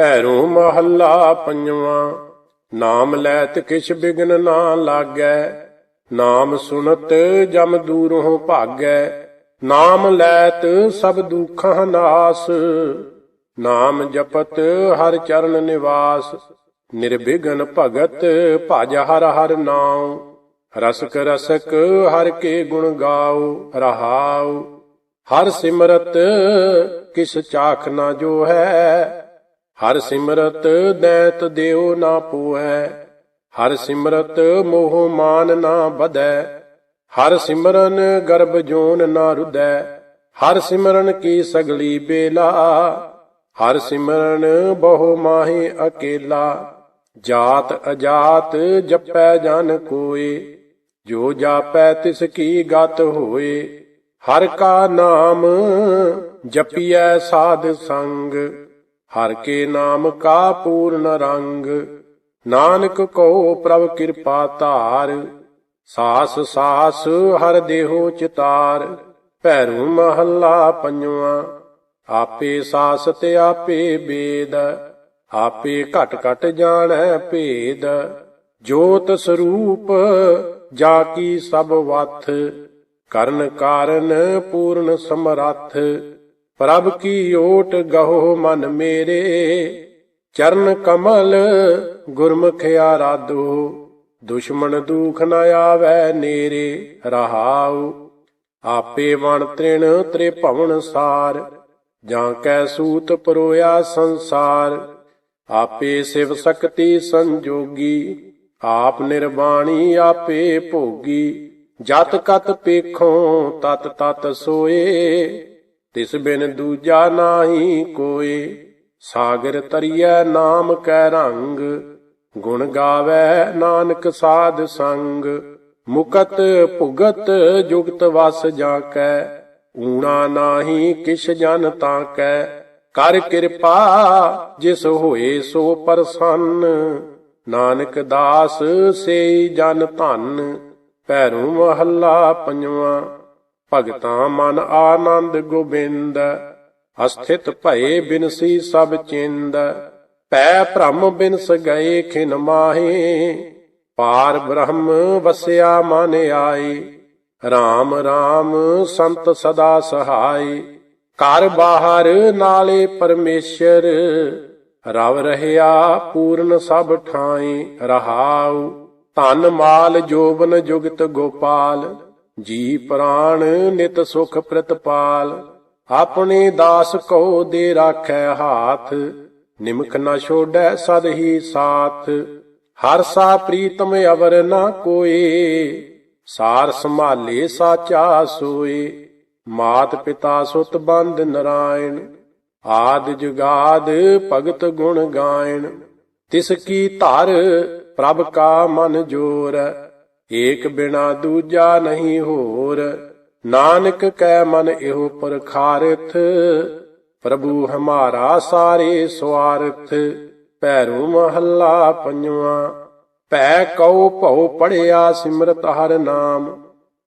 ਭੈਰੋ ਮਹੱਲਾ ਪੰਜਵਾਂ। ਨਾਮ ਲੈਤ ਕਿਛ ਬਿਗਨ ਨਾ ਲਾਗੈ। ਨਾਮ ਸੁਣਤ ਜਮ ਦੂਰੋਂ ਭਾਗੈ। ਨਾਮ ਲੈਤ ਸਭ ਦੁੱਖਾਂ ਨਾਸ। ਨਾਮ ਜਪਤ ਹਰ ਚਰਨ ਨਿਵਾਸ। ਨਿਰਬਿਘਨ ਭਗਤ ਭਜ ਹਰ ਹਰ ਨਾਉ। ਰਸਕ ਰਸਕ ਹਰ ਕੇ ਗੁਣ ਗਾਓ ਰਹਾਉ। ਹਰ ਸਿਮਰਤ ਕਿਸ ਚਾਖ ਨਾ ਜੋ ਹੈ ਹਰ ਸਿਮਰਤ ਦੈਤ ਦਿਓ ਨਾ ਪੂਐ, ਹਰ ਸਿਮਰਤ ਮੋਹ ਮਾਨ ਨਾ ਬਧੈ ਹਰ ਸਿਮਰਨ ਗਰਭ ਜੋਨ ਨਾ ਰੁਦੈ, ਹਰ ਸਿਮਰਨ ਕੀ ਸਗਲੀ ਬੇਲਾ, ਹਰ ਸਿਮਰਨ ਬਹੁ ਮਾਹੀ ਅਕੇਲਾ, ਜਾਤ ਅਜਾਤ ਜਪੈ ਜਨ ਕੋਏ, ਜੋ ਜਾਪੈ ਤਿਸ ਕੀ ਗਤ ਹੋਏ, ਹਰ ਕਾ ਨਾਮ ਜਪੀਐ ਸਾਧ ਸੰਗ। ਹਰ ਕੇ ਨਾਮ ਕਾ ਪੂਰਨ ਰੰਗ, ਨਾਨਕ ਕੋ ਪ੍ਰਭ ਕਿਰਪਾ ਧਾਰ, ਸਾਸ ਸਾਸ ਹਰ ਦੇਹੋ ਚਿਤਾਰ, ਭੈਰੂ ਮਹੱਲਾ ਪੰਜਵਾਂ, ਆਪੇ ਸਾਸ ਤੇ ਆਪੇ ਬੇਦ, ਆਪੇ ਘਟ ਘਟ ਜਾਣੈ ਭੇਦ, ਜੋਤ ਸਰੂਪ ਜਾ ਕੀ ਸਭ ਵਥ ਕਰਨ ਕਾਰਨ ਪੂਰਨ ਸਮਰੱਥ ਪ੍ਰਭ ਕੀ ਓਟ ਗਹੋ ਮਨ ਮੇਰੇ, ਚਰਨ ਕਮਲ ਗੁਰਮੁਖ ਆਰਾਧੋ, ਦੁਸ਼ਮਣ ਦੁਖ ਨ ਆਵੈ ਨੇਰੇ ਰਹਾਉ, ਆਪੇ ਵਣ ਤ੍ਰਿਣ ਤ੍ਰੇ ਭਵਨ ਸਾਰ, ਜਾਂ ਕੈ ਸੂਤ ਪਰੋਇਆ ਸੰਸਾਰ, ਆਪੇ ਸਿਵ ਸਕਤੀ ਸੰਜੋਗੀ, ਆਪ ਨਿਰਵਾਣੀ ਆਪੇ ਭੋਗੀ, ਜਤ ਕਤ ਪੇਖੋਂ ਤਤ ਤਤ ਸੋਏ ਤਿਸ ਬਿਨ ਦੂਜਾ ਨਾਹੀ ਕੋਏ। ਸਾਗਰ ਤਰੀਐ ਨਾਮ ਕੈ ਰੰਗ, ਗੁਣ ਗਾਵੇ ਨਾਨਕ ਸਾਧ ਸੰਗ। ਮੁਕਤ ਭੁਗਤ ਜੁਗਤ ਵਸ ਜਾ ਕੈ ਊਣਾ ਨਾਹੀ ਕਿਛ ਜਨ ਤਾਂ ਕੈ ਕਰ ਕਿਰਪਾ ਜਿਸ ਹੋਏ ਸੋ ਪਰਸੰਨ, ਨਾਨਕ ਦਾਸ ਸੇ ਜਨ ਧਨ। ਭੈਰੂ ਮਹੱਲਾ ਪੰਜਵਾਂ। ਭਗਤਾਂ ਮਨ ਆਨੰਦ ਗੋਬਿੰਦ, ਅਸਥਿਤ ਭਏ ਬਿਨਸੀ ਸਭ ਚਿੰਦ, ਪੈ ਭ੍ਰਮ ਬਿਨਸ ਗਏ ਖਿਨ ਮਾਹੇ, ਪਾਰ ਬ੍ਰਹਮ ਵਸਿਆ ਮਨ ਆਏ RAM RAM ਸੰਤ ਸਦਾ ਸਹਾਈ ਘਰ ਬਾਹਰ ਨਾਲੇ ਪਰਮੇਸ਼ਰ, ਰਵ ਰਹਿਆ ਪੂਰਨ ਸਭ ਠਾਈ ਰਹਾਉ, ਧਨ ਮਾਲ ਜੋਬਨ ਜੁਗਤ ਗੋਪਾਲ। ਜੀ ਪ੍ਰਾਣ ਨਿਤ ਸੁਖ ਪ੍ਰਤਪਾਲ, ਆਪਣੇ ਦਾਸ ਕੋ ਦੇ ਰਾਖੈ ਹਾਥ, ਨਿਮਕ ਨਾ ਛੋੜੈ ਸਦ ਹੀ ਸਾਥ। ਹਰ ਸਾ ਪ੍ਰੀਤਮ ਅਵਰ ਨਾ ਕੋਏ, ਸਾਰ ਸੰਭਾਲੇ ਸਾਚਾ ਸੋਏ। ਮਾਤ ਪਿਤਾ ਸੁਤ ਬੰਦ ਨਰਾਇਣ, ਆਦ ਜੁਗਾਦ ਭਗਤ ਗੁਣ ਗਾਇਣ। ਤਿਸ ਕੀ ਧਰ ਪ੍ਰਭ ਕਾ ਮਨ ਜੋਰ। ਏਕ ਬਿਨਾ ਦੂਜਾ ਨਹੀਂ ਹੋਰ, ਨਾਨਕ ਕੈ ਮਨ ਇਹੋ ਪਰਖਾਰਥ, ਪ੍ਰਭੂ ਹਮਾਰਾ ਸਾਰੇ ਸਵਾਰਥ, ਭੈਰੂ ਮਹੱਲਾ ਪੰਜਵਾਂ, ਭੈ ਕਉ ਭਉ ਪੜਿਆ ਸਿਮਰਤ ਹਰ ਨਾਮ,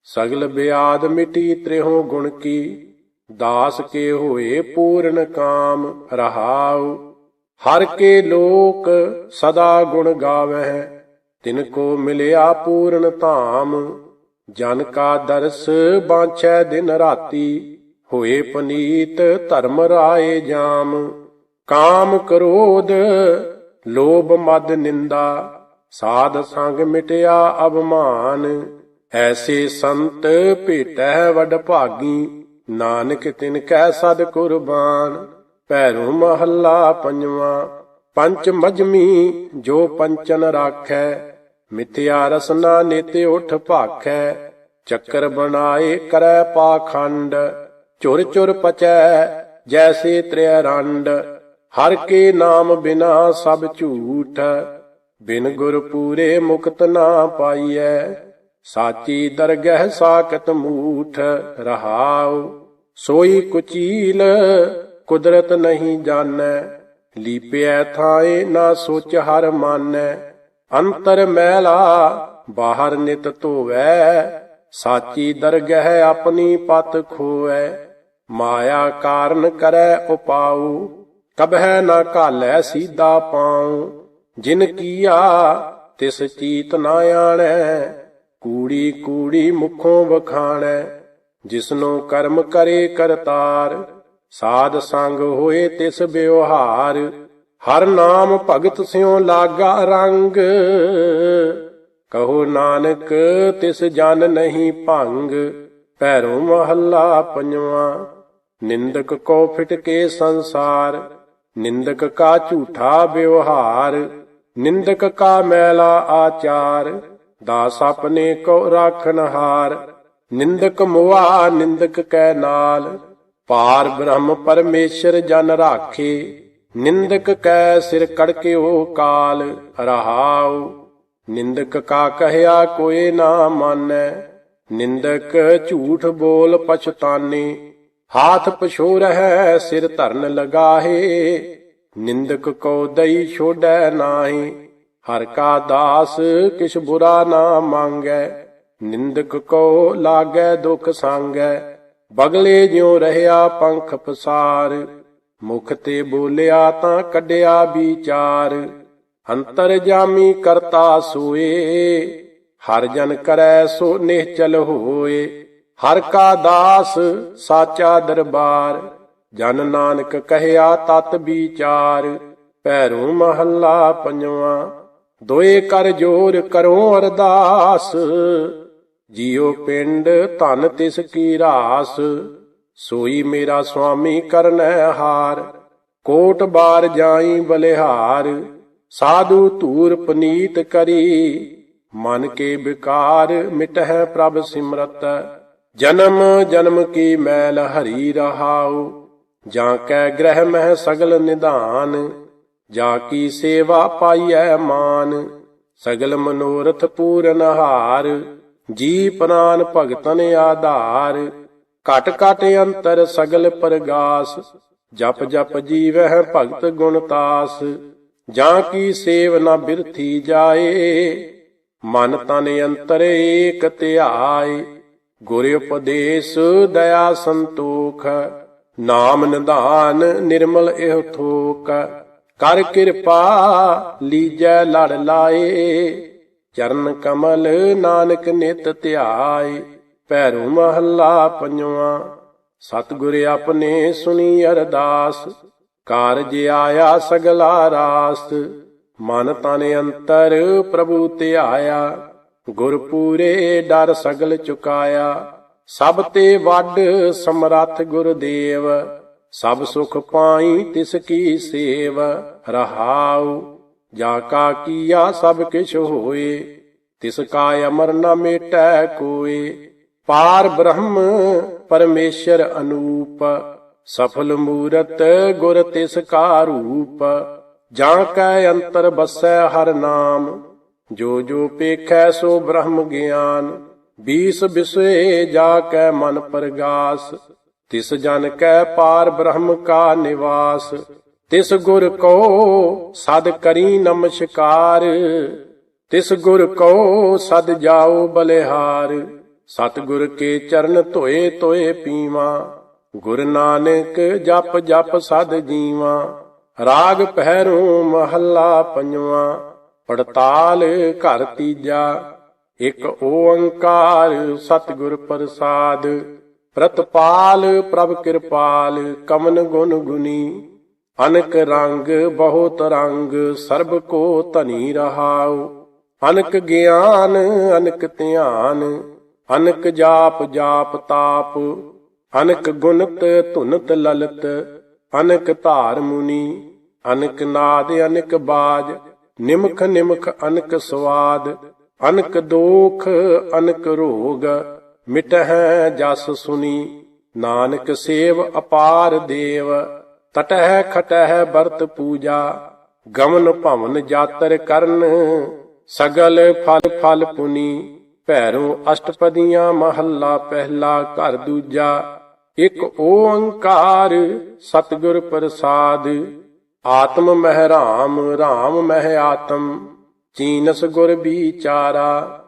ਸਗਲ ਬਿਆਦ ਮਿਟੀ ਤ੍ਰਿਹੋ ਗੁਣ ਕੀ, ਦਾਸ ਕੇ ਹੋਏ ਪੂਰਨ ਕਾਮ ਰਹਾਉ, ਹਰ ਕੇ ਲੋਕ ਸਦਾ ਗੁਣ ਗਾਵਹਿ ਤਿਨ ਕੋ ਮਿਲਿਆ ਪੂਰਨ ਧਾਮ, ਜਨ ਕਾ ਦਰਸ ਬਾਂਛੈ ਦਿਨ ਰਾਤੀ, ਹੋਏ ਪਨੀਤ ਧਰਮ ਰਾਏ ਜਾਮ। ਕਾਮ ਕ੍ਰੋਧ, ਲੋਭ ਮਦ ਨਿੰਦਾ, ਸਾਧ ਸੰਗ ਮਿਟਿਆ ਅਭਮਾਨ ਐਸੇ ਸੰਤ ਭੇਟੈ ਵਡ ਭਾਗੀ, ਨਾਨਕ ਤਿਨ ਕੈ ਸਦ ਕੁਰਬਾਨ। ਭੈਰੂ ਮਹੱਲਾ ਪੰਜਵਾਂ, ਪੰਚ ਮਜਮੀ ਜੋ ਪੰਚਨ ਰਾਖੈ ਮਿਥਿਆ ਰਸਨਾ ਨੇਤੇ ਉਠ ਭਾਖੈ, ਚੱਕਰ ਬਣਾਏ ਕਰੈ ਪਾਖੰਡ। ਚੁਰ ਚੁਰ ਪਚੈ, ਜੈਸੇ ਤ੍ਰਿਆ ਰੰਡ। ਹਰ ਕੇ ਨਾਮ ਬਿਨਾ ਸਭ ਝੂਠ। ਬਿਨ ਗੁਰ ਪੂਰੇ ਮੁਕਤ ਨਾ ਪਾਈਐ। ਸਾਚੀ ਦਰਗਹਿ ਸਾਕਤ ਮੂਠ। ਰਹਾਉ, ਸੋਈ ਕੁਚੀਲ, ਕੁਦਰਤ ਨਹੀਂ ਜਾਣੈ। ਲੀਪਿਐ ਥਾਏ ਨਾ ਸੋਚ ਹਰ ਮਾਨੈ। ਅੰਤਰ ਮੈਲਾ, ਬਾਹਰ ਨਿਤ ਧੋਵੈ, ਸਾਚੀ ਦਰਗਹਿ ਆਪਣੀ ਪਤ ਖੋਵੈ। ਮਾਇਆ ਕਾਰਨ ਕਰੈ ਉਪਾਉ ਕਬਹਿ ਨਾ ਘਾਲੈ ਸੀਦਾ ਪਾਉ। ਜਿਨ ਕੀਆ, ਤਿਸ ਚੀਤ ਨਾ ਆਣੈ ਕੂੜੀ ਕੂੜੀ ਮੁਖੋਂ ਵਖਾਣੈ। ਜਿਸਨੂੰ ਕਰਮ ਕਰੇ ਕਰਤਾਰ, ਸਾਧ ਸੰਗ ਹੋਏ ਤਿਸ ਬਿਵਹਾਰ ਹਰ ਨਾਮ ਭਗਤ ਸਿਉ ਲਾਗਾ ਰੰਗ। ਕਹੋ ਨਾਨਕ, ਤਿਸ ਜਨ ਨਹੀਂ ਭੰਗ। ਪੈਰੋਂ ਮਹੱਲਾ ਪੰਜਵਾ। ਨਿੰਦਕ ਕੋ ਫਿਟ ਸੰਸਾਰ। ਨਿੰਦਕ ਕਾ ਝੂਠਾ ਵਿਵਹਾਰ। ਨਿੰਦਕ ਕਾ ਮੈਲਾ ਆਚਾਰ। ਦਾਸ ਆਪਣੇ ਕੋ ਰਾਖਨ ਹਾਰ। ਨਿੰਦਕ ਮੁਆ, ਨਿੰਦਕ ਕੈ ਨਾਲ। ਪਾਰ ਬ੍ਰਹਮ ਪਰਮੇਸ਼ਰ ਜਨ ਰਾਖੇ। ਨਿੰਦਕ ਕੈ ਸਿਰ ਕੜਕਿਓ ਕਾਲ ਰਹਾਉ। ਨਿੰਦਕ ਕਾ ਕਹਿਆ ਕੋਏ ਨਾ ਮਾਨੈ। ਨਿੰਦਕ ਝੂਠ ਬੋਲ ਪਛਤਾਨੇ। ਹਾਥ ਪਛੋ ਰਹਿ ਸਿਰ ਧਰਨ ਲਗਾਹੇ। ਨਿੰਦਕ ਕੋ ਦਈ ਛੋੜੈ ਨਾਹੀ। ਹਰ ਕਾ ਦਾਸ ਕਿਛ ਬੁਰਾ ਨਾ ਮੰਗੈ। ਨਿੰਦਕ ਕੋ ਲਾਗੈ ਦੁਖ ਸੰਗੈ। ਬਗਲੇ ਜਿਉ ਰਹਿਆ ਪੰਖ ਫਸਾਰ ਮੁਖ ਤੇ ਬੋਲਿਆ ਤਾਂ ਕੱਢਿਆ ਵਿਚਾਰ, ਅੰਤਰ ਜਾਮੀ ਕਰਤਾ ਸੋਏ। ਹਰ ਜਨ ਕਰੈ ਸੋ ਨਿਹਚਲ ਹੋਏ। ਹਰ ਕਾ ਦਾਸ ਸਾਚਾ ਦਰਬਾਰ, ਜਨ ਨਾਨਕ ਕਹਿਆ ਤਤ ਵਿਚਾਰ। ਭੈਰੂ ਮਹੱਲਾ ਪੰਜਵਾ, ਦੋਏ ਕਰ ਜੋਰ ਕਰੋ ਅਰਦਾਸ। ਜੀਉ ਪਿੰਡ ਧਨ ਤਿਸ ਕੀ ਰਾਸ। ਸੋਈ ਮੇਰਾ ਸੁਆਮੀ ਕਰਨੈ ਹਾਰ, ਕੋਟ ਬਾਰ ਜਾਈ ਬਲਿਹਾਰ, ਸਾਧੂ ਧੂਰ ਪਨੀਤ ਕਰੀ, ਮਨ ਕੇ ਵਿਕਾਰ ਮਿਟਹਿ ਪ੍ਰਭ ਸਿਮਰਤ, ਜਨਮ ਜਨਮ ਕੀ ਮੈਲ ਹਰੀ ਰਹਾਉ, ਜਾਂ ਕੈ ਗ੍ਰਹਿ ਮਹਿ ਸਗਲ ਨਿਧਾਨ, ਜਾ ਕੀ ਸੇਵਾ ਪਾਈਐ ਮਾਨ, ਸਗਲ ਮਨੋਰਥ ਪੂਰਨ ਹਾਰ ਜੀ ਪ੍ਰਾਨ ਭਗਤਨ ਆਧਾਰ ਘਟ ਘਟ ਅੰਤਰ ਸਗਲ ਪ੍ਰਗਾਸ, ਜਪ ਜਪ ਜੀਵਹਿ ਭਗਤ ਗੁਣ ਤਾਸ। ਜਾਂ ਕੀ ਸੇਵ ਨਾ ਬਿਰਥੀ ਜਾਏ, ਮਨ ਤਨ ਅੰਤਰ ਏਕ ਧਿਆਏ ਗੁਰ ਉਪਦੇਸ਼ ਦਇਆ ਸੰਤੋਖ, ਨਾਮ ਨਿਧਾਨ ਨਿਰਮਲ ਇਹ ਥੋਕ। ਕਰ ਕਿਰਪਾ ਲੀਜੈ ਲੜ ਲਾਏ, ਚਰਨ ਕਮਲ ਨਾਨਕ ਨਿਤ ਧਿਆਏ। ਭੈਰੂ ਮਹੱਲਾ ਪੰਜਵਾ। ਸਤਿਗੁਰ ਆਪਣੇ ਸੁਣੀ ਅਰਦਾਸ, ਕਾਰਜ ਆਇਆ ਸਗਲਾ ਰਾਸ। ਮਨ ਤਨ ਅੰਤਰ ਪ੍ਰਭੂ ਧਿਆਇਆ ਗੁਰ ਪੂਰੇ ਡਰ ਸਗਲ ਚੁਕਾਇਆ। ਸਭ ਤੇ ਵੱਡ ਸਮਰੱਥ ਗੁਰਦੇਵ, ਸਭ ਸੁਖ ਪਾਈ ਤਿਸ ਕੀ ਸੇਵ। ਰਹਾਉ, ਜਾ ਕਾ ਕੀਆ ਸਭ ਕਿਛ ਹੋਏ, ਤਿਸ ਕਾ ਅਮਰ ਨ ਮੇਟੈ ਕੋਏ। ਪਾਰ ਬ੍ਰਹਮ ਪਰਮੇਸ਼ਰ ਅਨੂਪ, ਸਫਲ ਮੂਰਤ ਗੁਰ ਤਿਸ ਕਾ ਰੂਪ, ਜਾਂ ਕੈ ਅੰਤਰ ਬਸੈ ਹਰ ਨਾਮ, ਜੋ ਜੋ ਪੇਖੈ ਸੋ ਬ੍ਰਹਮ ਗਿਆਨ, ਬੀਸ ਬਿਸਵੇ ਜਾ ਕੈ ਮਨ ਪ੍ਰਗਾਸ, ਤਿਸ ਜਨ ਕੈ ਪਾਰ ਬ੍ਰਹਮ ਕਾ ਨਿਵਾਸ, ਤਿਸ ਗੁਰ ਕੋ ਸਦ ਕਰੀ ਨਮਸਕਾਰ, ਤਿਸ ਗੁਰ ਕੋ ਸਦ ਜਾਓ ਬਲਿਹਾਰ। ਸਤਗੁਰ ਕੇ ਚਰਨ ਧੋਏ ਧੋਏ ਪੀਵਾ। ਗੁਰ ਨਾਨਕ ਜਪ ਜਪ ਸਦ ਜੀਵਾ। ਰਾਗ ਪਹਿਰੂ ਮਹੱਲਾ ਪੰਜਵਾ। ਪੜਤਾਲ ਘਰ ਤੀਜਾ। ਇਕ ਓੰਕਾਰ ਸਤਿਗੁਰ ਪ੍ਰਸਾਦ। ਪ੍ਰਤਪਾਲ ਪ੍ਰਭ ਕਿਰਪਾਲ, ਕਮਨ ਗੁਣ ਗੁਨੀ ਅਨਕ ਰੰਗ ਬਹੁਤ ਰੰਗ, ਸਰਬ ਕੋ ਧਨੀ ਰਹਾਉ। ਅਨਕ ਗਿਆਨ, ਅਨਕ ਧਿਆਨ। ਅਨਕ ਜਾਪ ਜਾਪ ਤਾਪ, ਅਨਕ ਗੁਣਤ ਧੁਨਤ ਲਲਤ, ਅਨਕ ਧਾਰ ਮੁਨੀ, ਅਨਕ ਨਾਦ ਅਨਕ ਬਾਜ, ਨਿਮਖ ਨਿਮਖ ਅਨਕ ਸਵਾਦ, ਅਨਕ ਦੋਖ ਅਨਕ ਰੋਗ, ਮਿਟਹਿ ਜਸ ਸੁਨੀ, ਨਾਨਕ ਸੇਵ ਅਪਾਰ ਦੇਵ, ਤਟਹਿ ਖਟਹਿ ਵਰਤ ਪੂਜਾ ਗਮਨ ਭਵਨ ਜਾਤਰ ਕਰਨ, ਸਗਲ ਫਲ ਫਲ ਪੁਨੀ ਭੈਰੋ ਅਸ਼ਟਪਦੀਆਂ ਮਹੱਲਾ ਪਹਿਲਾ, ਘਰ ਦੂਜਾ। ਇੱਕ ਓੰਕਾਰ ਸਤਿਗੁਰ ਪ੍ਰਸਾਦ। ਆਤਮ ਮਹਿ ਰਾਮ ਰਾਮ ਮਹਿ ਆਤਮ। ਚੀਨਸ ਗੁਰ ਵਿਚਾਰਾ,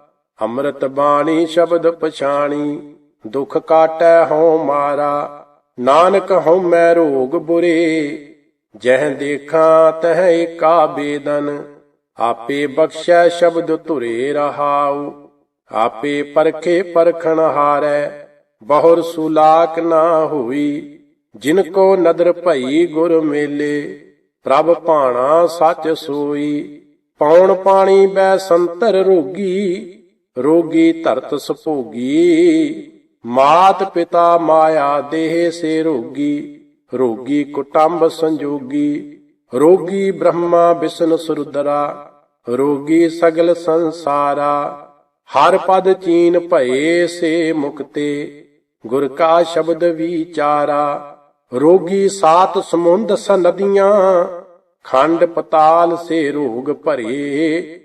ਅੰਮ੍ਰਿਤ ਬਾਣੀ ਸ਼ਬਦ ਪਛਾਣੀ। ਦੁਖ ਕਾਟੈ ਹਉ ਮਾਰਾ, ਨਾਨਕ ਹਉ ਮੈ ਰੋਗ ਬੁਰੇ। ਜਹ ਦੇਖਾਂ ਤਹ ਏਕਾ ਬੇਦਨ, ਆਪੇ ਬਖਸ਼ੈ ਸ਼ਬਦ ਧੁਰੇ ਰਹਾਉ। ਆਪੇ ਪਰਖੇ ਪਰਖਣ ਹਾਰੈ, ਬਹੁਰ ਸੁਲਾਕ ਨਾ ਹੋਈ। ਜਿਨ ਕੋ ਨਦਰ ਭਈ ਗੁਰ ਮੇਲੇ, ਪ੍ਰਭ ਭਾਣਾ ਸੱਚ ਸੋਈ। ਪੌਣ ਪਾਣੀ ਬੈ ਸੰਤਰ ਰੋਗੀ ਰੋਗੀ ਧਰਤ ਸੁਭੋਗੀ। ਮਾਤ ਪਿਤਾ ਮਾਇਆ ਦੇਹ ਸੇ ਰੋਗੀ ਰੋਗੀ ਕੁਟੰਬ ਸੰਜੋਗੀ। ਰੋਗੀ ਬ੍ਰਹਮਾ ਵਿਸ਼ਨ ਸੁਰਦਰਾ ਰੋਗੀ ਸਗਲ ਸੰਸਾਰਾ। ਹਰ ਪਦ ਚੀਨ ਭਏ ਸੇ ਮੁਕਤੇ, ਗੁਰ ਕਾ ਸ਼ਬਦ ਵਿਚਾਰਾ, ਰੋਗੀ ਸਾਤ ਸਮੁੰਦ ਸਨਦੀਆਂ, ਖੰਡ ਪਤਾਲ ਸੇ ਰੋਗ ਭਰੇ।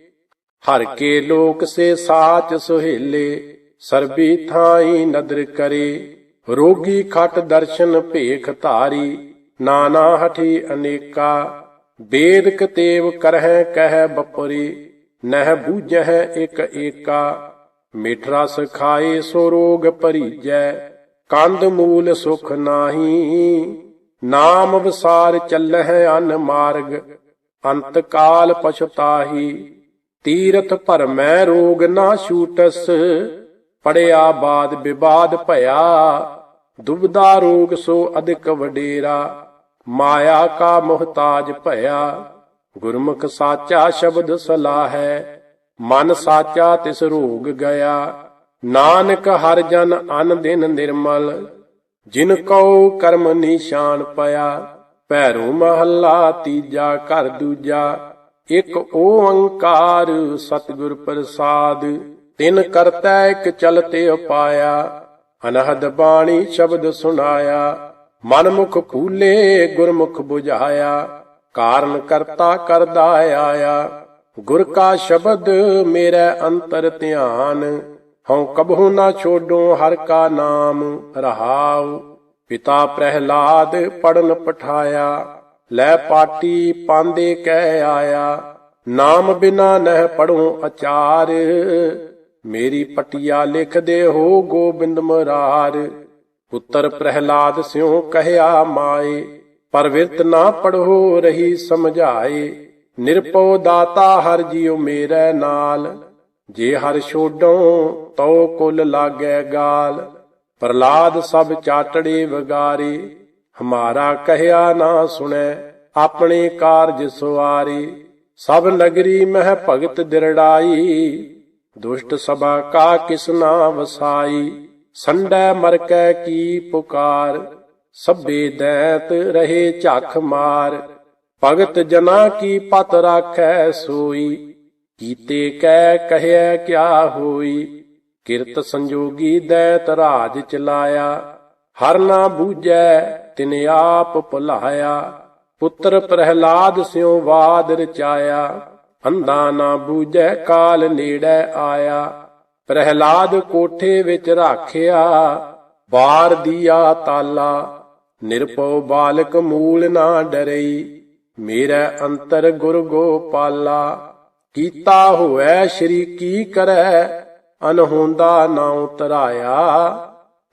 ਹਰ ਕੇ ਲੋਕ ਸੇ ਸਾਚ ਸੁਹੇਲੇ, ਸਰਬੀ ਥਾਈ ਨਦਰ ਕਰੇ। ਰੋਗੀ ਖਟ ਦਰਸ਼ਨ ਭੇਖ ਧਾਰੀ, ਨਾਨਾ ਹਠੀ ਅਨੇਕਾ ਬੇਦ ਕਤੇਵ ਕਰਹਿ ਕਹਿ ਬਪਰੀ। ਨਹਿ ਬੂਝਹਿ ਇਕ ਏਕਾ ਮਿਠ ਰਸ ਖਾਏ ਸੋ ਰੋਗ ਭਰੀਜੈ ਕੰਦ ਮੂਲ ਸੁਖ ਨਾਹੀ, ਨਾਮ ਵਿਸਾਰ ਚੱਲਹਿ ਅਨ ਮਾਰਗ ਅੰਤ ਕਾਲ ਪਛਤਾਹੀ, ਤੀਰਥ ਭਰਮੈ ਰੋਗ ਨਾ ਛੂਟਸ, ਪੜਿਆ ਬਾਦ ਵਿਵਾਦ ਭਇਆ, ਦੁਬਦਾ ਰੋਗ ਸੋ ਅਧਿਕ ਵਡੇਰਾ, ਮਾਇਆ ਕਾ ਮੁਹਤਾਜ ਭਇਆ। ਗੁਰਮੁਖ ਸਾਚਾ ਸ਼ਬਦ ਸਲਾਹੈ, ਮਨ ਸਾਚਾ ਤਿਸ ਰੋਗ ਗਿਆ। ਨਾਨਕ ਹਰ ਜਨ ਅਨ ਦਿਨ ਨਿਰਮਲ, ਜਿਨ ਕਉ ਕਰਮ ਨਿਸ਼ਾਨ ਪਿਆ। ਭੈਰੂ ਮਹੱਲਾ ਤੀਜਾ ਘਰ ਦੂਜਾ, ਇਕ ਓੰਕਾਰ ਸਤਿਗੁਰ ਪ੍ਰਸਾਦ। ਤਿਨ ਕਰਤਾ ਇਕ ਚਲਤੇ ਉਪਾਇਆ, ਅਨਹਦ ਬਾਣੀ ਸ਼ਬਦ ਸੁਨਾਇਆ ਮਨ ਮੁਖ ਫੂਲੇ ਗੁਰਮੁਖ 부ਝਾਇਆ ਕਾਰਨ ਕਰਤਾ ਕਰਦਾ ਆਇਆ। ਗੁਰ ਕਾ ਸ਼ਬਦ ਮੇਰੇ ਅੰਤਰ ਧਿਆਨ, ਹਉ ਕਬਹੂ ਨਾ ਛੋਡੋ ਹਰ ਕਾ ਨਾਮ ਰਹਾਉ। ਪਿਤਾ ਪ੍ਰਹਿਲਾਦ ਪੜਨ ਪਠਾਇਆ, ਲੈ ਪਾਟੀ ਪਾਂਦੇ ਕਹਿ ਆਇਆ। ਨਾਮ ਬਿਨਾ ਨਹਿ ਪੜੋ ਅਚਾਰ, ਮੇਰੀ ਪਟਿਆ ਲਿਖਦੇ ਹੋ ਗੋਬਿੰਦ ਮਰਾਰ। ਪੁੱਤਰ ਪ੍ਰਹਿਲਾਦ ਸਿਉ ਕਹਿਆ ਮਾਏ ਪਰ ਵਿਰਤ ਨਾ ਪੜੋ ਰਹੀ ਸਮਝਾਏ। ਨਿਰਪਉ ਦਾਤਾ ਹਰ ਜੀਉ ਮੇਰੇ ਨਾਲ। ਜੇ ਹਰ ਛੋਡੋ, ਤਉ ਕੁਲ ਲਾਗੈ ਗਾਲ। ਪ੍ਰਲਾਦ ਸਭ ਚਾਟੜੇ ਵਗਾਰੇ, ਹਮਾਰਾ ਕਹਿਆ ਨਾ ਸੁਣੈ, ਆਪਣੇ ਕਾਰਜ ਸੁਆਰੇ ਸਭ ਨਗਰੀ ਮਹਿ ਭਗਤ ਦਿਰੜਾਈ, ਦੁਸ਼ਟ ਸਭਾ ਕਾ ਕਿਸਨਾ ਵਸਾਈ। ਸੰਡੈ ਮਰਕੈ ਕੀ ਪੁਕਾਰ। ਸਭੇ ਦੈਤ ਰਹੇ ਝੱਖ ਮਾਰ, ਭਗਤ ਜਨਾ ਕੀ ਪਤ ਰਾਖੈ ਸੋਈ, ਕੀਤੇ ਕਹਿ ਕਹਿਆ ਕਿਆ ਹੋਈ, ਕਿਰਤ ਸੰਜੋਗੀ ਦੈਤ ਰਾਜ ਚਲਾਇਆ, ਹਰ ਨਾ ਬੂਝੈ ਤਿਨ ਆਪ ਭੁਲਾਇਆ, ਪੁੱਤਰ ਪ੍ਰਹਿਲਾਦ ਸਿਉ ਬਾਦ ਰਚਾਇਆ, ਅੰਧਾ ਨਾ ਬੂਝੈ ਕਾਲ ਨੇੜੇ ਆਇਆ, ਪ੍ਰਹਿਲਾਦ ਕੋਠੇ ਵਿੱਚ ਰਾਖਿਆ, ਬਾਰ ਦੀਆ ਤਾਲਾ ਨਿਰਪਉ ਬਾਲਕ ਮੂਲ ਨਾ ਡਰਈ, ਮੇਰਾ ਅੰਤਰ ਗੁਰ ਗੋਪਾਲਾ। ਕੀਤਾ ਹੋਐ ਸ਼੍ਰੀ ਕੀ ਕਰੈ ਅਨਹੋਂਦਾ ਨਾਉ ਤਰਾਇਆ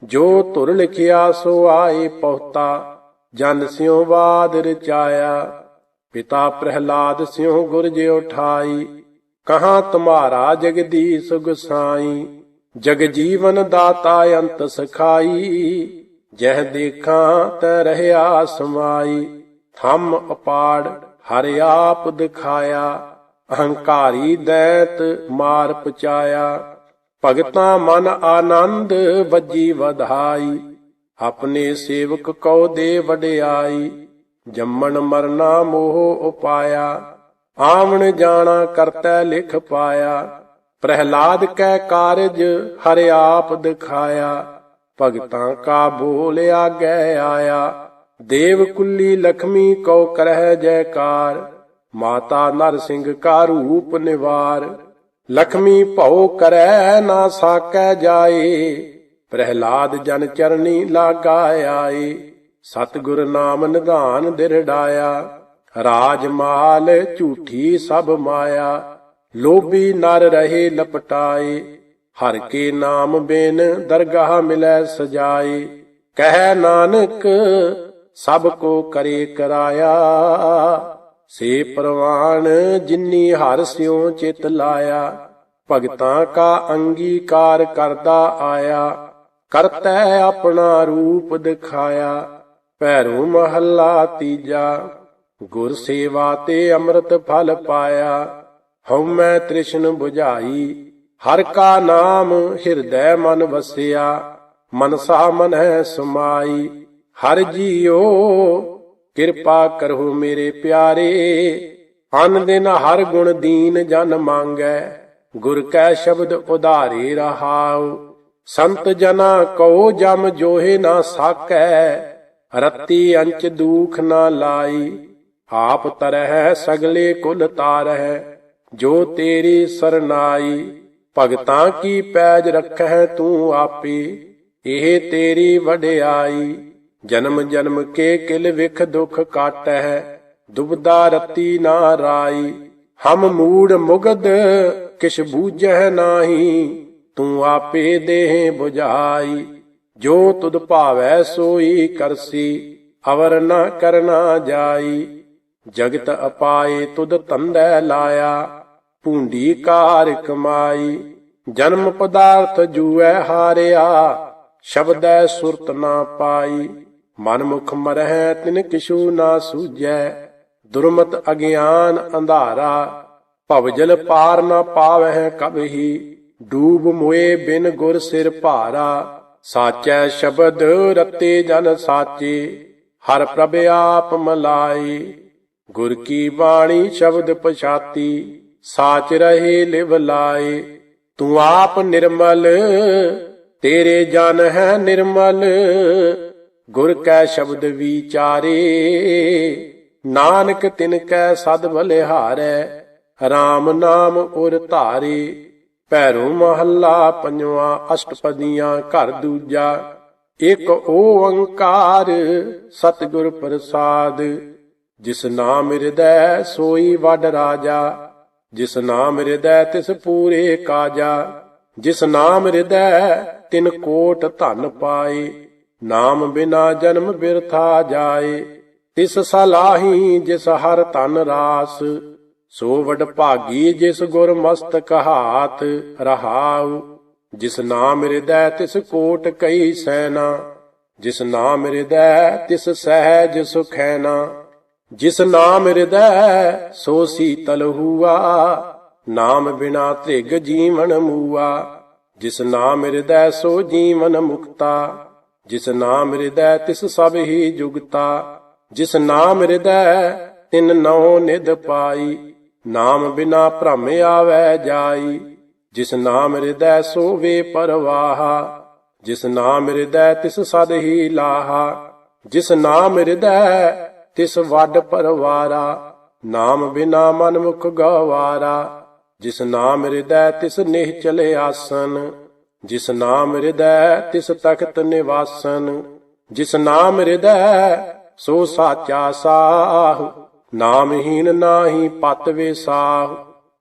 ਜੋ ਤੁਰ ਲਿਖਿਆ ਸੋ ਆਏ ਪਹੁਤਾ ਜਨ ਸਿਉ ਬਾਦ ਰਚਾਇਆ। ਪਿਤਾ ਪ੍ਰਹਿਲਾਦ ਸਿਉ ਗੁਰ ਜੇ ਉਠਾਈ, ਕਹਾਂ ਤੁਮਾਰਾ ਜਗਦੀਸ਼ ਗੁਸਾਈ। ਜਗ ਜੀਵਨ ਦਾਤਾ ਅੰਤ ਸਖਾਈ ਜਹ ਦੇਖਾਂ ਤੈ ਰਹਿਆ ਸਮਾਈ, ਥੰਮ ਅਪਾੜ, ਹਰਿ ਆਪ ਦਿਖਾਇਆ, ਅਹੰਕਾਰੀ ਦੈਤ ਮਾਰ ਪਚਾਇਆ। ਭਗਤਾਂ ਮਨ ਆਨੰਦ ਵੱਜੀ ਵਧਾਈ, ਆਪਣੇ ਸੇਵਕ ਕਉ ਦੇ ਵਡਿਆਈ। ਜੰਮਣ ਮਰਨਾ ਮੋਹ ਉਪਾਇਆ, ਆਵਣ ਜਾਣਾ ਕਰਤੈ ਲਿਖ ਪਾਇਆ। ਪ੍ਰਹਿਲਾਦ ਕੈ ਕਾਰਜ ਹਰਿ ਆਪ ਦਿਖਾਇਆ। ਭਗਤਾਂ ਕਾ ਬੋਲ ਆਗੈ ਆਇਆ। ਦੇਵ ਕੁੱਲੀ ਲਖਮੀ ਕਉ ਕਰਹਿ ਜੈਕਾਰ। ਮਾਤਾ ਨਰ ਸਿੰਘ ਕਾ ਰੂਪ ਨਿਵਾਰ। ਲਖਮੀ ਭਉ ਕਰੈ ਨਾ ਸਾਕੈ ਜਾਏ। ਪ੍ਰਹਿਲਾਦ ਜਨ ਚਰਨੀ ਲਾਗਾ ਆਏ। ਸਤਿਗੁਰ ਨਾਮ ਨਿਧਾਨ ਦਿਰੜਾਇਆ ਰਾਜ ਮਾਲ ਝੂਠੀ ਸਭ ਮਾਇਆ। ਲੋਭੀ ਨਰ ਰਹੇ ਲਪਟਾਏ। ਹਰ ਕੇ ਨਾਮ ਬਿਨ ਦਰਗਾਹ ਮਿਲੈ ਸਜਾਏ। ਕਹਿ ਨਾਨਕ, ਸਭ ਕੋ ਕਰੇ ਕਰਾਇਆ। ਸੇ ਪ੍ਰਵਾਨ ਜਿਨੀ ਹਰ ਸਿਉ ਚਿਤ ਲਾਇਆ। ਭਗਤਾਂ ਕਾ ਅੰਗੀਕਾਰ ਕਰਦਾ ਆਇਆ। ਕਰਤੈ ਆਪਣਾ ਰੂਪ ਦਿਖਾਇਆ। ਭੈਰੂ ਮਹੱਲਾ ਤੀਜਾ, ਗੁਰ ਸੇਵਾ ਤੇ ਅੰਮ੍ਰਿਤ ਫਲ ਪਾਇਆ। ਹਉ ਮੈਂ ਤ੍ਰਿਸ਼ਨ 부ਝਾਈ ਹਰ ਕਾ ਨਾਮ ਹਿਰਦੈ ਮਨ ਵਸਿਆ, ਮਨਸਾ ਮਨੈ ਸਮਾਈ। ਹਰ ਜੀਓ ਕਿਰਪਾ ਕਰੋ ਮੇਰੇ ਪਿਆਰੇ। ਅਨ ਦਿਨ ਹਰ ਗੁਣ ਦੀਨ ਜਨ ਮੰਗੈ, ਗੁਰ ਕੈ ਸ਼ਬਦ ਉਧਾਰੇ ਰਹਾਉ। ਸੰਤ ਜਨਾ ਕਉ ਜਮ ਜੋਹੇ ਨਾ ਸਾਕੈ, ਰਤੀ ਅੰਚ ਦੂਖ ਨਾ ਲਾਈ। ਆਪ ਤਰਹਿ ਸਗਲੇ ਕੁਲ ਤਾਰਹਿ, ਜੋ ਤੇਰੀ ਸਰਨਾਈ। ਭਗਤਾਂ ਕੀ ਪੈਜ ਰੱਖੈ ਤੂੰ ਆਪੇ? ਇਹ ਤੇਰੀ ਵਡਿਆਈ। ਜਨਮ ਜਨਮ ਕੇ ਕਿਲ ਵਿਖ ਦੁਖ ਕਾਟੈ ਦੁਬਦਾ ਰਤੀ ਨਾ ਰਾਈ। ਹਮ ਮੂੜ ਮੁਗਦ ਕਿਛ ਬੂਝੈ ਨਾਹੀ। ਤੂੰ ਆਪੇ ਦੇਹ 부ਝਾਈ ਜੋ ਤੁਧ ਭਾਵੈ ਸੋਈ ਕਰਸੀ। ਅਵਰ ਨਾ ਕਰਨਾ ਜਾਈ। ਜਗਤ ਅਪਾਏ ਤੁਧ ਤੰਦੈ ਲਾਇਆ। ਭੂੰਡੀ ਕਾਰ ਕਮਾਈ, ਜਨਮ ਪਦਾਰਥ ਜੂਐ ਹਾਰਿਆ, ਸ਼ਬਦੈ ਸੁਰਤ ਨਾ ਪਾਈ। ਮਨ ਮੁਖ ਮਰਹਿ ਤਿਨ ਕਿਛੂ ਨਾ ਸੂਝੈ, ਦੁਰਮਤ ਅਗਿਆਨ ਅੰਧਾਰਾ। ਭਵਜਲ ਪਾਰ ਨਾ ਪਾਵਹਿ ਕਬਹੀ, ਡੂਬ ਮੋਏ ਬਿਨ ਗੁਰ ਸਿਰ ਭਾਰਾ। ਸਾਚੈ ਸ਼ਬਦ ਰਤੇ ਜਨ ਸਾਚੇ, ਹਰ ਪ੍ਰਭ ਆਪ ਮਲਾਈ ਗੁਰ ਕੀ ਬਾਣੀ ਸ਼ਬਦ ਪਛਾਤੀ ਸਾਚ ਰਹੇ ਲਿਵ ਲਾਏ, ਤੂੰ ਆਪ ਨਿਰਮਲ, ਤੇਰੇ ਜਨ ਹੈ ਨਿਰਮਲ। ਗੁਰ ਕੈ ਸ਼ਬਦ ਵਿਚਾਰੇ, ਨਾਨਕ ਤਿਨ ਕੈ ਸਦ ਬਲਿਹਾਰੈ RAM ਨਾਮ ਉਰ ਧਾਰੇ। ਭੈਰੋ ਮਹੱਲਾ ਪੰਜਵਾ ਅਸ਼ਟਪਦੀਆਂ ਘਰ ਦੂਜਾ, ਇੱਕ ਓੰਕਾਰ ਸਤਿਗੁਰ ਪ੍ਰਸਾਦ, ਜਿਸ ਨਾਮ ਹਿਰਦੈ ਸੋਈ ਵਡ ਰਾਜਾ। ਜਿਸ ਨਾਮ ਹਿਰਦੈ ਤਿਸ ਪੂਰੇ ਕਾਜਾ, ਜਿਸ ਨਾਮ ਹਿਰਦੈ ਤਿਨ ਕੋਟ ਧਨ ਪਾਏ, ਨਾਮ ਬਿਨਾ ਜਨਮ ਬਿਰਥਾ ਜਾਏ, ਤਿਸ ਸਲਾਹੀ ਜਿਸ ਹਰ ਧਨ ਰਾਸ, ਸੋ ਵਡ ਭਾਗੀ ਜਿਸ ਗੁਰ ਮਸਤਕ ਹਾਥ ਰਹਾਉ, ਜਿਸ ਨਾਮ ਹਿਰਦੈ ਤਿਸ ਕੋਟ ਕਈ ਸੈਨਾ, ਜਿਸ ਨਾਮ ਹਿਰਦੈ ਤਿਸ ਸਹਿਜ ਸੁਖੈਨਾ ਜਿਸ ਨਾਮ ਹਿਰਦੈ, ਸੋ ਸੀਤਲ ਹੂਆ। ਨਾਮ ਬਿਨਾ ਤ੍ਰਿਗ ਜੀਵਨ ਮੂਆ। ਜਿਸ ਨਾਮ ਹਿਰਦੈ, ਸੋ ਜੀਵਨ ਮੁਕਤਾ। ਜਿਸ ਨਾਮ ਹਿਰਦੈ, ਤਿਸ ਸਭ ਹੀ ਜੁਗਤਾ। ਜਿਸ ਨਾਮ ਹਿਰਦੈ, ਤਿਨ ਨੌ ਨਿਧ ਪਾਈ। ਨਾਮ ਬਿਨਾ ਭ੍ਰਮ ਆਵੈ ਜਾਈ। ਜਿਸ ਨਾਮ ਹਿਰਦੈ, ਸੋ ਵੇ ਪਰਵਾਹਾ। ਜਿਸ ਨਾਮ ਹਿਰਦੈ, ਤਿਸ ਸਦ ਹੀ ਲਾਹਾ। ਜਿਸ ਨਾਮ ਹਿਰਦੈ ਤਿਸ ਵੱਡ ਪਰਵਾਰਾ, ਨਾਮ ਬਿਨਾ ਮਨ ਮੁਖ ਗਵਾਰਾ। ਜਿਸ ਨਾਮ ਹਿਰਦੈ ਤਿਸ ਨਿਹ ਚਲੇ ਆਸਨ, ਜਿਸ ਨਾਮ ਹਿਰਦੈ ਤਿਸ ਤਖਤ ਨਿਵਾਸਨ। ਜਿਸ ਨਾਮ ਹਿਰਦੈ ਸੋ ਸਾਚਾ ਸਾਹ, ਨਾਮਹੀਨ ਨਾਹੀ ਪਤ ਵਿਸਾਹ।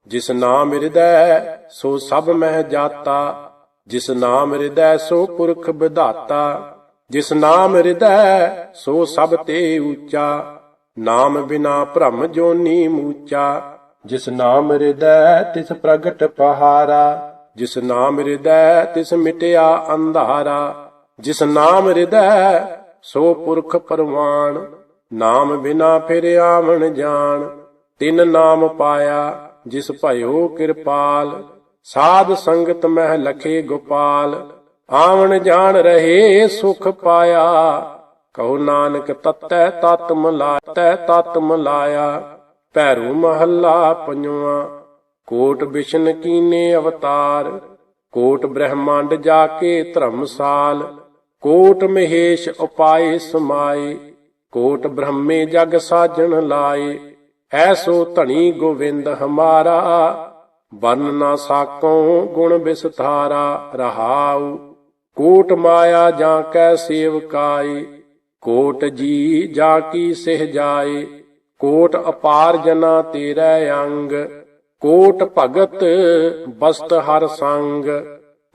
ਜਿਸ ਨਾਮ ਹਿਰਦੈ ਸੋ ਸਭ ਮਹਿ ਜਾਤਾ, ਜਿਸ ਨਾਮ ਹਿਰਦੈ ਸੋ ਪੁਰਖ ਵਿਧਾਤਾ। ਜਿਸ ਨਾਮ ਹਿਰਦੈ, ਸੋ ਸਭ ਤੇ ਊਚਾ ਨਾਮ ਬਿਨਾ ਭ੍ਰਮ ਜੋਨੀ ਮੂਚਾ। ਜਿਸ ਨਾਮ ਹਿਰਦੈ, ਤਿਸ ਪ੍ਰਗਟ ਪਹਾਰਾ। ਜਿਸ ਨਾਮ ਹਿਰਦੈ, ਤਿਸ ਮਿਟਿਆ ਅੰਧਾਰਾ। ਜਿਸ ਨਾਮ ਹਿਰਦੈ, ਸੋ ਪੁਰਖ ਪਰਵਾਨ। ਨਾਮ ਬਿਨਾ ਫਿਰ ਆਵਣ ਜਾਣ। ਤਿਨ ਨਾਮ ਪਾਇਆ, ਜਿਸ ਭਇਓ ਕਿਰਪਾਲ। ਸਾਧ ਸੰਗਤ ਮਹਿ ਲਖੇ ਗੋਪਾਲ। ਆਵਣ ਜਾਣ ਰਹੇ ਸੁਖ ਪਾਇਆ। ਕਹੋ ਨਾਨਕ ਤਤੈ ਤਤ ਮਲਾਤੈ ਤਤ ਮਲਾਇਆ। ਭੈਰੂ ਮਹੱਲਾ ਪੰਜਵਾ, ਕੋਟ ਬਿਸ਼ਨ ਕੀਨੇ ਅਵਤਾਰ। ਕੋਟ ਬ੍ਰਹਮੰਡ ਜਾ ਕੇ ਧਰਮਸਾਲ ਕੋਟ ਮਹੇਸ਼ ਉਪਾਏ ਸਮਾਏ। ਕੋਟ ਬ੍ਰਹਮੇ ਜਗ ਸਾਜਣ ਲਾਏ। ਐਸੋ ਧਣੀ ਗੋਵਿੰਦ ਹਮਾਰਾ। ਬਨ ਨਾ ਸਾਕੋ ਗੁਣ ਵਿਸਥਾਰਾ ਰਹਾਉ ਕੋਟ ਮਾਇਆ ਜਾਂ ਕੈ ਸੇਵਕਾਈ ਕੋਟ ਜੀ ਜਾ ਕੀ ਸਿਹ ਜਾਏ, ਕੋਟ ਅਪਾਰ ਜਨਾ ਤੇਰੇ ਅੰਗ, ਕੋਟ ਭਗਤ ਬਸਤ ਹਰ ਸੰਗ,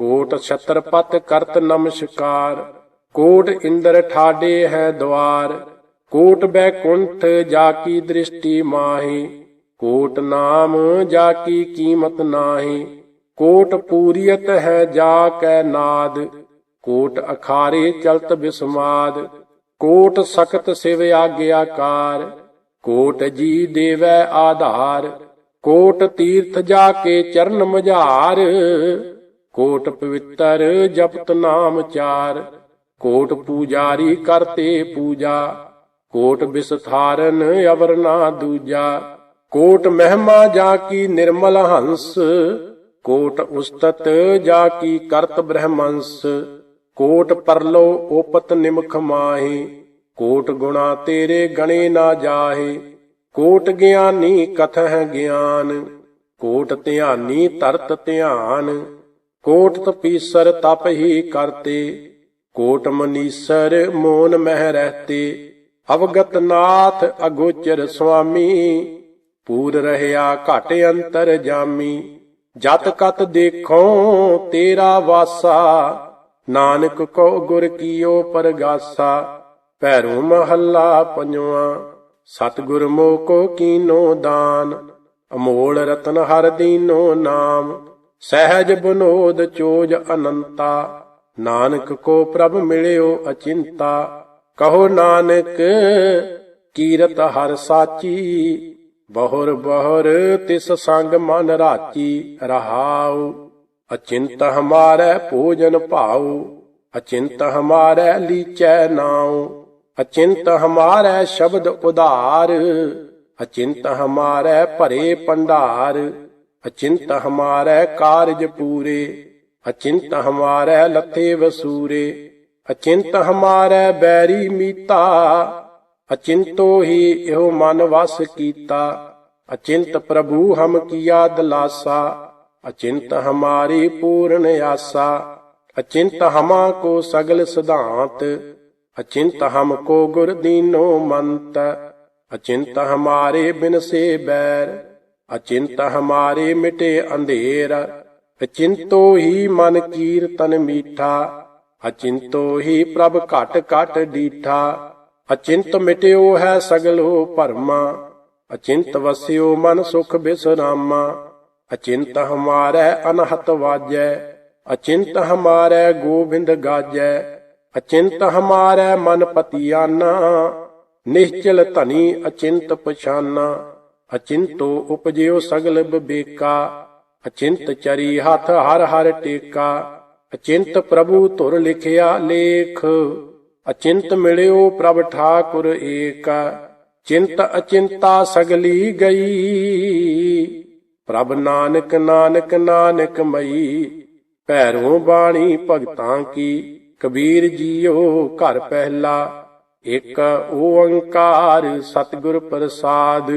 ਕੋਟ ਛਤਰਪਤ ਕਰਤ ਨਮਸਕਾਰ, ਕੋਟ ਇੰਦਰ ਠਾਡੇ ਹੈ ਦਵਾਰ, ਕੋਟ ਬੈਕੁੰਠ ਜਾ ਕੀ ਦ੍ਰਿਸ਼ਟੀ ਮਾਹੀ, ਕੋਟ ਨਾਮ ਜਾ ਕੀ ਕੀਮਤ ਨਾਹੀ, ਕੋਟ ਪੂਰੀਅਤ ਹੈ ਜਾ ਕੈ ਨਾਦ ਕੋਟ ਅਖਾਰੇ ਚਲਤ ਬਿਸਮਾਦ, ਕੋਟ ਸਖਤ ਸਿਵ ਆਗਿਆਕਾਰ, ਕੋਟ ਜੀ ਦੇਵੈ ਆਧਾਰ, ਕੋਟ ਤੀਰਥ ਜਾ ਕੇ ਚਰਨ ਮਝਾਰ, ਕੋਟ ਪਵਿੱਤਰ ਜਪਤ ਨਾਮ ਚਾਰ, ਕੋਟ ਪੂਜਾਰੀ ਕਰਤੇ ਪੂਜਾ, ਕੋਟ ਵਿਸਥਾਰਨ ਅਵਰ ਨਾ ਦੂਜਾ, ਕੋਟ ਮਹਿਮਾ ਜਾ ਕੀ ਨਿਰਮਲ ਹੰਸ, ਕੋਟ ਉਸਤਤ ਜਾ ਕੀ ਕਰਤ ਬ੍ਰਹਮੰਸ ਕੋਟ ਪਰਲੋ ਓਪਤ ਨਿਮਖ ਮਾਹੀ, ਕੋਟ ਗੁਣਾ ਤੇਰੇ ਗਣੇ ਨਾ ਜਾਹੇ, ਕੋਟ ਗਿਆਨੀ ਕਥਹ ਗਿਆਨ, ਕੋਟ ਧਿਆਨੀ ਧਰਤ ਧਿਆਨ, ਕੋਟ ਤਪੀਸਰ ਤਪ ਹੀ ਕਰਤੇ, ਕੋਟ ਮਨੀਸਰ ਮੋਨ ਮਹਿ ਰਹਤੇ, ਅਵਗਤ ਨਾਥ ਅਗੋਚਰ ਸੁਆਮੀ, ਪੂਰ ਰਹਿਆ ਘਟ ਅੰਤਰ ਜਾਮੀ, ਜਤ ਕਤ ਦੇਖੋ ਤੇਰਾ ਵਾਸਾ ਨਾਨਕ ਕੋ ਗੁਰ ਕੀਓ ਪਰਗਾਸਾ, ਭੈਰੂ ਮਹੱਲਾ ਪੰਜਵਾ। ਸਤਿਗੁਰ ਮੋਕੋ ਕੀਨੋ ਦਾਨ, ਅਮੋਲ ਰਤਨ ਹਰ ਦੀਨੋ ਨਾਮ। ਸਹਿਜ ਬਨੋਦ ਚੋਜ ਅਨੰਤਾ, ਨਾਨਕ ਕੋ ਪ੍ਰਭ ਮਿਲਿਓ ਅਚਿੰਤਾ। ਕਹੋ ਨਾਨਕ, ਕੀਰਤ ਹਰ ਸਾਚੀ, ਬਹੁਰ ਬਹੁਰ ਤਿਸ ਸੰਗ ਮਨ ਰਾਚੀ ਰਹਾਉ। ਅਚਿੰਤ ਹਮਾਰੇ ਭੋਜਨ ਭਾਉ, ਅਚਿੰਤ ਹਮਾਰੇ ਲੀਚੈ ਨਾਉ, ਅਚਿੰਤ ਹਮਾਰੇ ਸ਼ਬਦ ਉਧਾਰ, ਅਚਿੰਤ ਹਮਾਰੇ ਭਰੇ ਭੰਡਾਰ, ਅਚਿੰਤ ਹਮਾਰੇ ਕਾਰਜ ਪੂਰੇ, ਅਚਿੰਤ ਹਮਾਰੇ ਲਥੇ ਵਸੂਰੇ, ਅਚਿੰਤ ਹਮਾਰੇ ਬੈਰੀ ਮੀਤਾ, ਅਚਿੰਤੋ ਹੀ ਇਹੋ ਮਨ ਵਸ ਕੀਤਾ, ਅਚਿੰਤ ਪ੍ਰਭੂ ਹਮ ਕੀਆ ਦਲਾਸਾ ਅਚਿੰਤ ਹਮਾਰੀ ਪੂਰਨ ਆਸਾ, ਅਚਿੰਤ ਹਮਾ ਕੋ ਸਗਲ ਸਿਧਾਂਤ, ਅਚਿੰਤ ਹਮ ਕੋ ਗੁਰ ਦੀਨੋ ਮੰਤ, ਅਚਿੰਤ ਹਮਾਰੇ ਬਿਨ ਸੇ ਬੈਰ, ਅਚਿੰਤ ਹਮਾਰੇ ਮਿਟੇ ਅੰਧੇਰ, ਅਚਿੰਤੋ ਹੀ ਮਨ ਕੀਰਤਨ ਮੀਠਾ, ਅਚਿੰਤੋ ਹੀ ਪ੍ਰਭ ਘਟ ਘਟ ਡੀਠਾ, ਅਚਿੰਤ ਮਿਟਿਓ ਹੈ ਸਗਲੋ ਭਰਮਾ, ਅਚਿੰਤ ਵਸਿਓ ਮਨ ਸੁਖ ਬਿਸਰਾਮਾ ਅਚਿੰਤ ਹਮਾਰੈ ਅਨਹਤ ਵਾਜੈ, ਅਚਿੰਤ ਹਮਾਰੈ ਗੋਬਿੰਦ ਗਾਜੈ, ਅਚਿੰਤ ਹਮਾਰੈ ਮਨ ਪਤਿਆਨਾ, ਨਿਸ਼ਚਲ ਧਨੀ ਅਚਿੰਤ ਪਛਾਨਾ, ਅਚਿੰਤੋ ਉਪਜਿਓ ਸਗਲ ਬਿਬੇਕਾ ਅਚਿੰਤ ਚਰੀ ਹੱਥ ਹਰ ਹਰ ਟੇਕਾ, ਅਚਿੰਤ ਪ੍ਰਭੂ ਧੁਰ ਲਿਖਿਆ ਲੇਖ, ਅਚਿੰਤ ਮਿਲਿਓ ਪ੍ਰਭ ਠਾਕੁਰ ਏਕਾ, ਚਿੰਤ ਅਚਿੰਤਾ ਸਗਲੀ ਗਈ। ਪ੍ਰਭ ਨਾਨਕ ਨਾਨਕ ਨਾਨਕ ਮਈ। ਭੈਰੋਂ ਬਾਣੀ ਭਗਤਾਂ ਕੀ, ਕਬੀਰ ਜੀਓ ਘਰ ਪਹਿਲਾ। ਇਕ ਓੰਕਾਰ ਸਤਿਗੁਰ ਪ੍ਰਸਾਦ।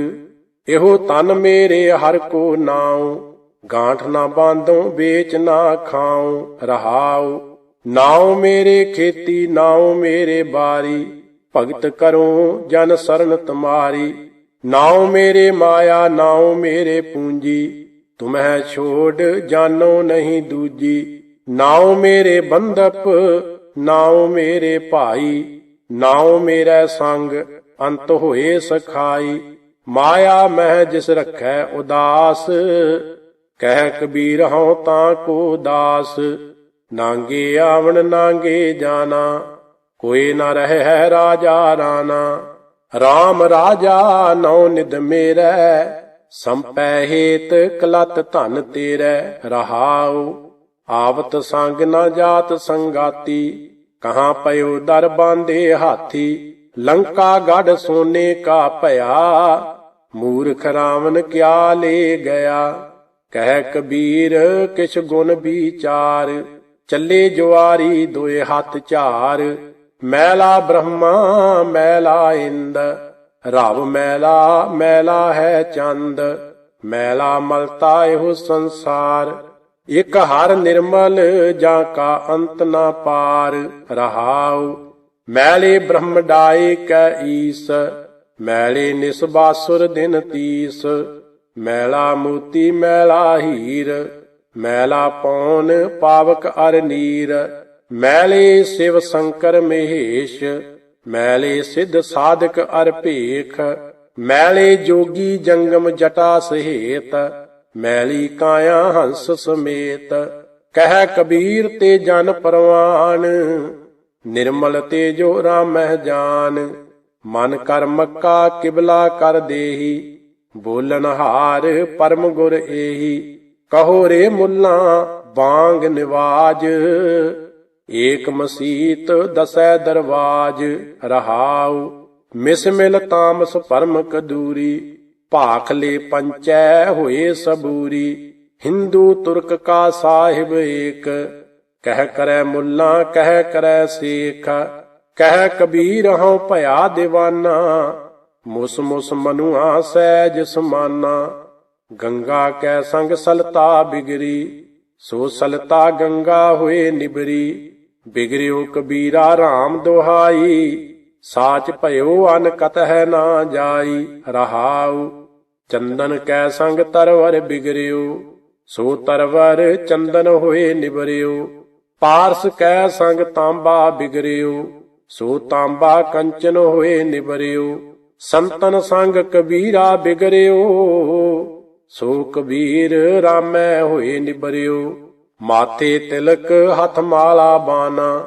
ਇਹੋ ਤਨ ਮੇਰੇ ਹਰ ਕੋ ਨਾਉ। ਗਾਂਠ ਨਾ ਬਾਂਧੋ, ਵੇਚ ਨਾ ਖਾਉ, ਰਹਾਉ। ਨਾਉ ਮੇਰੇ ਖੇਤੀ, ਨਾਉ ਮੇਰੇ ਬਾਰੀ। ਭਗਤ ਕਰੋ ਜਨ ਸਰਨ ਤੁਮਾਰੀ। ਨਾਉ ਮੇਰੇ ਮਾਇਆ, ਨਾਉ ਮੇਰੇ ਪੂੰਜੀ, ਤੁਮਹਿ ਛੋੜ ਜਾਨੋ ਨਹੀਂ ਦੂਜੀ। ਨਾਉ ਮੇਰੇ ਬੰਧਪ, ਨਾਉ ਮੇਰੇ ਭਾਈ, ਨਾਉ ਮੇਰਾ ਸੰਗ ਅੰਤ ਹੋਏ ਸਖਾਈ। ਮਾਇਆ ਮਹਿ ਜਿਸ ਰਖੈ ਉਦਾਸ, ਕਹਿ ਕਬੀਰ ਹਉ ਤਾਂ ਕੋ ਦਾਸ। ਨਾਂਗੇ ਆਵਣ, ਨਾਂਗੇ ਜਾਣਾ, ਕੋਈ ਨਾ ਰਹਿ ਹੈ ਰਾਜਾ ਰਾਣਾ। RAM ਰਾਜਾ ਨੌ ਨਿਦ ਮੇਰੈ, ਸੰਪੈ ਹੇਤ ਕਲਤ ਧਨ ਤੇਰੈ, ਰਹਾਉ ਆਵਤ ਸੰਗ ਨਾ ਜਾਤ ਸੰਗਾਤੀ, ਕਹਾਂ ਪਇਓ ਦਰ ਬਾਂਦੇ ਹਾਥੀ, ਲੰਕਾ ਗੜ ਸੋਨੇ ਕਾ ਭਇਆ, ਮੂਰਖ ਰਾਵਨ ਕਿਆ ਲੈ ਗਿਆ, ਕਹਿ ਕਬੀਰ ਕਿਛ ਗੁਣ ਵਿਚਾਰ, ਚੱਲੇ ਜੁਆਰੀ ਦੋਏ ਹੱਥ ਝਾਰ ਮੈਲਾ ਬ੍ਰਹਮਾ, ਮੈਲਾ ਇੰਦ। ਰਵ ਮੈਲਾ ਮੈਲਾ ਹੈ ਚੰਦ। ਮੈਲਾ ਮਲਤਾ ਇਹੋ ਸੰਸਾਰ। ਇਕ ਹਰ ਨਿਰਮਲ ਜਾਂ ਕਾ ਅੰਤ ਨਾ ਪਾਰ। ਰਹਾਉ, ਮੈਲੇ ਬ੍ਰਹਮ ਡਾਏ ਕੈ ਈਸ। ਮੈਲੇ ਨਿਸਬਾਸੁਰ ਦਿਨ ਤੀਸ। ਮੈਲਾ ਮੋਤੀ, ਮੈਲਾ ਹੀਰ। ਮੈਲਾ ਪੌਨ ਪਾਵਕ ਅਰ ਨੀਰ। ਮੈਲੇ ਸਿਵ ਸ਼ੰਕਰ ਮਹੇਸ਼, ਮੈਲੇ ਸਿੱਧ ਸਾਧਕ ਅਰ ਭੇਖ, ਮੈਲੇ ਜੋਗੀ ਜੰਗਮ ਜਟਾ ਸਹੇਤ, ਮੈਲੀ ਕਾਇਆ ਹੰਸ ਸਮੇਤ, ਕਹਿ ਕਬੀਰ ਤੇ ਜਨ ਪਰਵਾਨ, ਨਿਰਮਲ ਤੇ ਜੋ ਰਾਮਹਿ ਜਾਨ, ਮਨ ਕਰ ਮੱਕਾ ਕਿਬਲਾ ਕਰ ਦੇਹੀ, ਬੋਲਨ ਹਾਰ ਪਰਮ ਗੁਰ ਏਹੀ, ਕਹੋ ਰੇ ਮੁੱਲਾ ਬਾੰਗ ਨਿਵਾਜ। ਏਕ ਮਸੀਤ ਦਸੈ ਦਰਵਾਜ, ਰਹਾਉ, ਮਿਸ ਮਿਲ ਤਾਮਸ ਪਰਮ ਕਦੂਰੀ ਭਾਖਲੇ ਪੰਚੈ ਹੋਏ ਸਬੂਰੀ, ਹਿੰਦੂ ਤੁਰਕ ਕਾ ਸਾਹਿਬ ਏਕ, ਕਹਿ ਕਰੈ ਮੁੱਲਾ, ਕਹਿ ਕਰੈ ਸੇਖ, ਕਹਿ ਕਬੀਰ ਹਉ ਭਇਆ دیਵਾਨਾ ਮੁਸ ਮੁਸ ਮਨੁਆ ਸਹਿਜ ਸਮਾਨਾ, ਗੰਗਾ ਕੈ ਸੰਗ ਸਲਤਾ ਬਿਗਰੀ, ਸੋ ਸਲਤਾ ਗੰਗਾ ਹੋਏ ਨਿਬਰੀ ਬਿਗਰਿਓ ਕਬੀਰਾ RAM ਦੁਹਾਈ, ਸਾਚ ਭਇਓ ਅਨ ਕਤਹਿ ਨਾ ਜਾਈ, ਰਹਾਉ। ਚੰਦਨ ਕੈ ਸੰਗ ਤਰਵਰ ਬਿਗਰਿਓ, ਸੋ ਤਰਵਰ ਚੰਦਨ ਹੋਏ ਨਿਬਰਿਓ ਪਾਰਸ ਕੈ ਸੰਗ ਤਾਂਬਾ ਬਿਗਰਿਓ, ਸੋ ਤਾਂਬਾ ਕੰਚਨ ਹੋਏ ਨਿਬਰਿਓ ਸੰਤਨ ਸੰਗ ਕਬੀਰਾ ਬਿਗਰਿਓ, ਸੋ ਕਬੀਰ ਰਾਮੈ ਹੋਏ ਨਿਬਰਿਓ ਮਾਥੇ ਤਿਲਕ ਹੱਥ ਮਾਲਾ ਬਾਨਾ,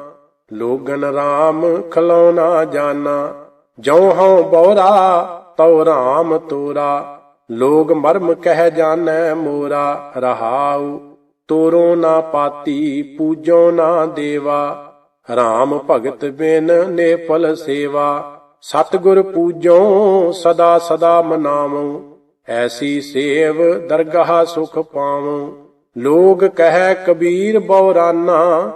ਲੋਗਨ RAM ਖਲੌਣਾ ਜਾਣਾ ਜਉ ਹਉ ਬੋਰਾ, ਤਉ RAM ਤੋਰਾ, ਲੋਗ ਮਰਮ ਕਹਿ ਜਾਣੈ ਮੋਰਾ, ਰਹਾਉ ਤੋਰੋ ਨਾ ਪਾਤੀ, ਪੂਜੋ ਨਾ ਦੇਵਾ। RAM ਭਗਤ ਬਿਨ ਨੇਪਲ ਸੇਵਾ। ਸਤਿਗੁਰ ਪੂਜੋ, ਸਦਾ ਸਦਾ ਮਨਾਵੋ, ਐਸੀ ਸੇਵ ਦਰਗਾਹ ਸੁਖ ਪਾਵੋ। ਲੋਗ ਕਹਿ ਕਬੀਰ ਬੌਰਾਨਾ,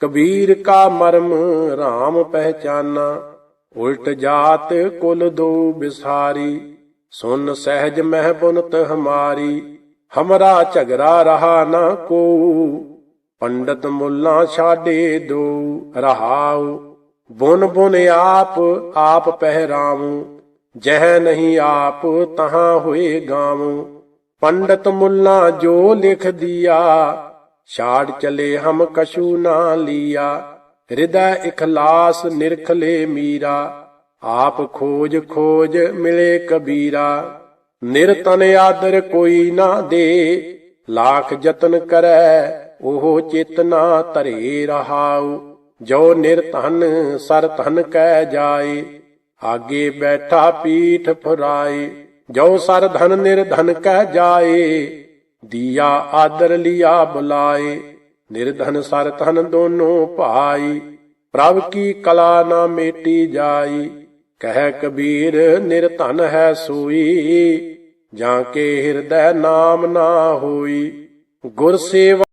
ਕਬੀਰ ਕਾ ਮਰਮ RAM ਪਹਿਚਾਨਾ। ਉਲਟ ਜਾਤ ਕੁਲ ਦੋ ਬਿਸਾਰੀ, ਸੁਨ ਸਹਿਜ ਮਹਿ ਬੁਨਤ ਹਮਾਰੀ। ਹਮਰਾ ਝਗੜਾ ਰਹਾ ਨਾ ਕੋ, ਪੰਡਤ ਮੁੱਲਾ ਛਾਡੇ ਦੋ ਰਹਾਉ। ਬੁਨ ਬੁਨ ਆਪ ਆਪ ਪਹਿਰਾਵੂ, ਜਹ ਨਹੀਂ ਆਪ ਤਹਾਂ ਹੋਏ ਗਾਵੂ। ਪੰਡਤ ਮੁੱਲਾ ਜੋ ਲਿਖ ਦਿਆ, ਛਾੜ ਚਲੇ ਹਮ ਕਸ਼ੂ ਨਾ ਲੀਆ। ਹਿਰਦੈ ਇਖਲਾਸ ਨਿਰਖਲੇ ਮੀਰਾ, ਆਪ ਖੋਜ ਖੋਜ ਮਿਲੇ ਕਬੀਰਾ। ਨਿਰਤਨ ਆਦਰ ਕੋਈ ਨਾ ਦੇ, ਲਾਖ ਯਤਨ ਕਰੈ, ਉਹ ਚੇਤਨਾ ਧਰੇ ਰਹਾਉ। ਜੋ ਨਿਰਧਨ ਸਰ ਧਨ ਕਹਿ ਜਾਏ, ਆਗੇ ਬੈਠਾ ਪੀਠ ਫੁਰਾਏ। ਜੋ ਸਰ ਧਨ ਨਿਰਧਨ ਕਹਿ ਜਾਏ, ਦੀਆ ਆਦਰ ਲਿਆ ਬੁਲਾਏ। ਨਿਰਧਨ ਸਰ ਧਨ ਦੋਨੋਂ ਭਾਈ, ਪ੍ਰਭ ਕੀ ਕਲਾ ਨਾ ਮੇਟੀ ਜਾਈ। ਕਹਿ ਕਬੀਰ ਨਿਰਧਨ ਹੈ ਸੋਈ, ਜਾਂ ਕੇ ਹਿਰਦੈ ਨਾਮ ਨਾ ਹੋਈ। ਗੁਰ ਸੇਵਾ